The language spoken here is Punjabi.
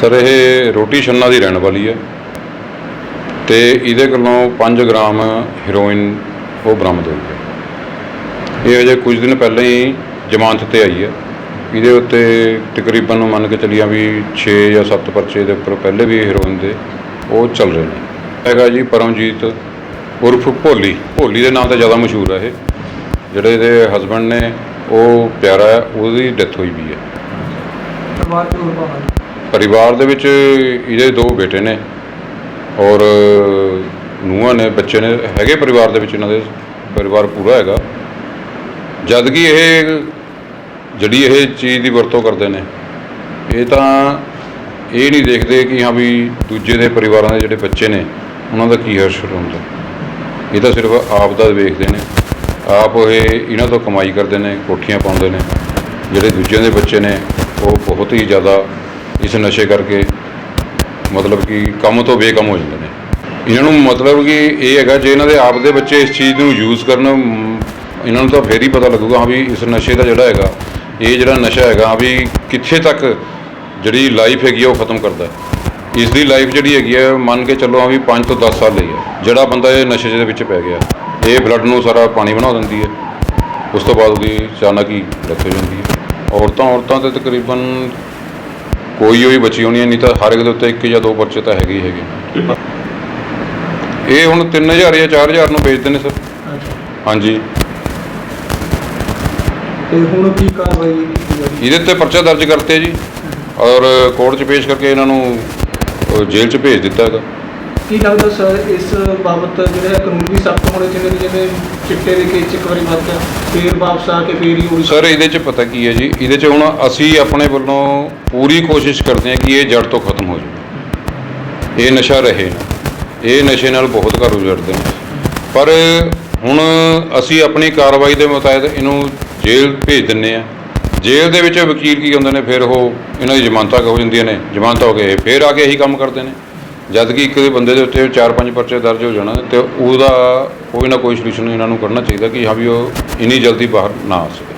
ਸਰ, ਇਹ ਰੋਟੀ ਛੰਨਾ ਦੀ ਰਹਿਣ ਵਾਲੀ ਹੈ ਤੇ ਇਹਦੇ ਕੋਲੋਂ 5 ਗ੍ਰਾਮ ਹੀਰੋਇਨ ਉਹ ਬਰਾਮਦ ਹੋਈ ਹੈ। ਇਹ ਅਜੇ ਕੁਝ ਦਿਨ ਪਹਿਲਾਂ ਹੀ ਜ਼ਮਾਨਤ ਤੇ ਆਈ ਹੈ। ਇਹਦੇ ਉੱਤੇ ਤਕਰੀਬਨ ਮੰਨ ਕੇ ਚੱਲੀਆਂ ਵੀ 6 ਜਾਂ 7 ਪਰਚੇ ਦੇ ਉੱਪਰ ਪਹਿਲੇ ਵੀ ਹੀਰੋਇਨ ਦੇ ਉਹ ਚੱਲ ਰਹੇ ਨੇ। ਹੈਗਾ ਜੀ ਪਰਮਜੀਤ ਉਰਫ ਭੋਲੀ। ਭੋਲੀ ਦੇ ਨਾਮ ਤੇ ਜ਼ਿਆਦਾ ਮਸ਼ਹੂਰ ਹੈ ਇਹ। ਜਿਹੜੇ ਇਹਦੇ ਹਸਬੰਡ ਨੇ, ਉਹ ਪਿਆਰਾ ਹੈ, ਉਹਦੀ ਡੈਥ ਹੋਈ ਵੀ ਹੈ। ਪਰਿਵਾਰ ਚ ਹੋਰ ਭਾਵਾਂ ਪਰਿਵਾਰ ਦੇ ਵਿੱਚ ਇਹਦੇ ਦੋ ਬੇਟੇ ਨੇ ਔਰ ਨੂੰਹਾਂ ਨੇ, ਬੱਚੇ ਨੇ, ਹੈਗੇ ਪਰਿਵਾਰ ਦੇ ਵਿੱਚ ਇਹਨਾਂ ਦੇ, ਪਰਿਵਾਰ ਪੂਰਾ ਹੈਗਾ। ਜਦ ਕਿ ਇਹ ਜਿਹੜੀ ਇਹ ਚੀਜ਼ ਦੀ ਵਰਤੋਂ ਕਰਦੇ ਨੇ, ਇਹ ਤਾਂ ਇਹ ਨਹੀਂ ਦੇਖਦੇ ਕਿ ਹਾਂ ਵੀ ਦੂਜੇ ਦੇ ਪਰਿਵਾਰਾਂ ਦੇ ਜਿਹੜੇ ਬੱਚੇ ਨੇ, ਉਹਨਾਂ ਦਾ ਕੀ ਹਸ਼ਰ ਹੁੰਦਾ। ਇਹ ਤਾਂ ਸਿਰਫ ਆਪ ਦਾ ਵੇਖਦੇ ਨੇ। ਆਪ ਇਹ ਇਹਨਾਂ ਤੋਂ ਕਮਾਈ ਕਰਦੇ ਨੇ, ਕੋਠੀਆਂ ਪਾਉਂਦੇ ਨੇ। ਜਿਹੜੇ ਦੂਜਿਆਂ ਦੇ ਬੱਚੇ ਨੇ, ਉਹ ਬਹੁਤ ਹੀ ਜ਼ਿਆਦਾ ਇਸ ਨਸ਼ੇ ਕਰਕੇ ਮਤਲਬ ਕਿ ਕੰਮ ਤੋਂ ਬੇਕਮ ਹੋ ਜਾਂਦੇ ਨੇ। ਇਹਨਾਂ ਨੂੰ ਮਤਲਬ ਕਿ ਇਹ ਹੈਗਾ ਜੇ ਇਹਨਾਂ ਦੇ ਆਪ ਦੇ ਬੱਚੇ ਇਸ ਚੀਜ਼ ਨੂੰ ਯੂਜ਼ ਕਰਨ, ਇਹਨਾਂ ਨੂੰ ਤਾਂ ਫੇਰ ਹੀ ਪਤਾ ਲੱਗੂਗਾ ਹਾਂ ਵੀ ਇਸ ਨਸ਼ੇ ਦਾ ਜਿਹੜਾ ਹੈਗਾ, ਇਹ ਜਿਹੜਾ ਨਸ਼ਾ ਹੈਗਾ ਵੀ ਕਿੱਥੇ ਤੱਕ ਜਿਹੜੀ ਲਾਈਫ ਹੈਗੀ ਆ ਉਹ ਖਤਮ ਕਰਦਾ। ਇਸ ਦੀ ਲਾਈਫ ਜਿਹੜੀ ਹੈਗੀ ਹੈ ਮੰਨ ਕੇ ਚੱਲੋ ਹਾਂ ਵੀ 5 ਤੋਂ 10 ਸਾਲ ਲਈ ਹੈ ਜਿਹੜਾ ਬੰਦਾ ਇਹ ਨਸ਼ੇ ਦੇ ਵਿੱਚ ਪੈ ਗਿਆ, ਇਹ ਬਲੱਡ ਨੂੰ ਸਾਰਾ ਪਾਣੀ ਬਣਾ ਦਿੰਦੀ ਹੈ। ਉਸ ਤੋਂ ਬਾਅਦ ਉਹਦੀ ਅਚਾਨਕ ਹੀ ਡੈਥ ਹੋ ਜਾਂਦੀ ਹੈ। ਔਰਤਾਂ ਔਰਤਾਂ ਤੇ ਤਕਰੀਬਨ ਕੋਈ ਹੋਈ ਬਚੀ ਹੋਣੀ ਹੈ ਨਹੀਂ ਤਾਂ ਹਰ ਇੱਕ ਦੇ ਉੱਤੇ ਇੱਕ ਜਾਂ ਦੋ ਪਰਚੇ ਤਾਂ ਹੈਗੇ ਹੀ ਹੈਗੇ। ਇਹ ਹੁਣ 3000 ਜਾਂ 4000 ਨੂੰ ਵੇਚਦੇ ਨੇ ਸਰ। ਹਾਂਜੀ। ਤੇ ਹੁਣ ਕੀ ਕਾਰਵਾਈ ਕੀਤੀ ਜਾ ਰਹੀ ਇਹਦੇ ਤੇ ਪਰਚਾ ਦਰਜ ਕਰਤੇ ਜੀ। ਔਰ ਕੋਰਟ 'ਚ ਪੇਸ਼ ਕਰਕੇ ਇਹਨਾਂ ਨੂੰ ਅ, ਜੇਲ੍ਹ 'ਚ ਭੇਜ ਦਿੱਤਾ ਹੈਗਾ। ਕੀ ਲੱਗਦਾ ਸਰ, ਇਸ ਬਾਬਤ ਜਿਹੜੇ ਕਾਨੂੰਨ ਵੀ ਸਖਤ ਹੋਣੇ ਚਾਹੀਦੇ ਨੇ, ਜਿਵੇਂ ਚਿੱਟੇ ਦੇ ਕੇਸ 'ਚ ਇੱਕ ਵਾਰੀ ਵੱਧ ਗਿਆ ਫੇਰ ਵਾਪਸ ਆ ਕੇ ਫੇਰ ਹੀ ਉਹੀ ਸਰ, ਇਹਦੇ 'ਚ ਪਤਾ ਕੀ ਹੈ ਜੀ? ਇਹਦੇ 'ਚ ਹੁਣ ਅਸੀਂ ਆਪਣੇ ਵੱਲੋਂ ਪੂਰੀ ਕੋਸ਼ਿਸ਼ ਕਰਦੇ ਹਾਂ ਕਿ ਇਹ ਜੜ ਤੋਂ ਖਤਮ ਹੋ ਜਾਵੇ। ਇਹ ਨਸ਼ਾ ਰਹੇ ਇਹ ਨਸ਼ੇ ਨਾਲ ਬਹੁਤ ਘਰ ਉਜੜਦੇ ਨੇ। ਪਰ ਹੁਣ ਅਸੀਂ ਆਪਣੀ ਕਾਰਵਾਈ ਦੇ ਮੁਤਾਬਕ ਇਹਨੂੰ ਜੇਲ੍ਹ ਭੇਜ ਦਿੰਨੇ ਆ ਜੇਲ੍ਹ ਦੇ ਵਿੱਚ ਵਕੀਲ ਕੀ ਹੁੰਦੇ ਨੇ? ਫਿਰ ਉਹ ਇਹਨਾਂ ਦੀ ਜ਼ਮਾਨਤਾਂ ਹੋ ਜਾਂਦੀਆਂ ਨੇ। ਜ਼ਮਾਨਤਾਂ ਹੋ ਕੇ ਫਿਰ ਆ ਕੇ ਇਹੀ ਕੰਮ ਕਰਦੇ ਨੇ। ਜਦ ਕਿ ਇੱਕ ਬੰਦੇ ਦੇ ਉੱਤੇ ਚਾਰ ਪੰਜ ਪਰਚੇ ਦਰਜ ਹੋ ਜਾਣਾ ਤੇ ਉਹਦਾ ਕੋਈ ਨਾ ਕੋਈ ਸੋਲੂਸ਼ਨ ਇਹਨਾਂ ਨੂੰ ਕੱਢਣਾ ਚਾਹੀਦਾ ਕਿ ਹਾਂ ਵੀ ਉਹ ਇੰਨੀ ਜਲਦੀ ਬਾਹਰ ਨਾ ਆ ਸਕੇ।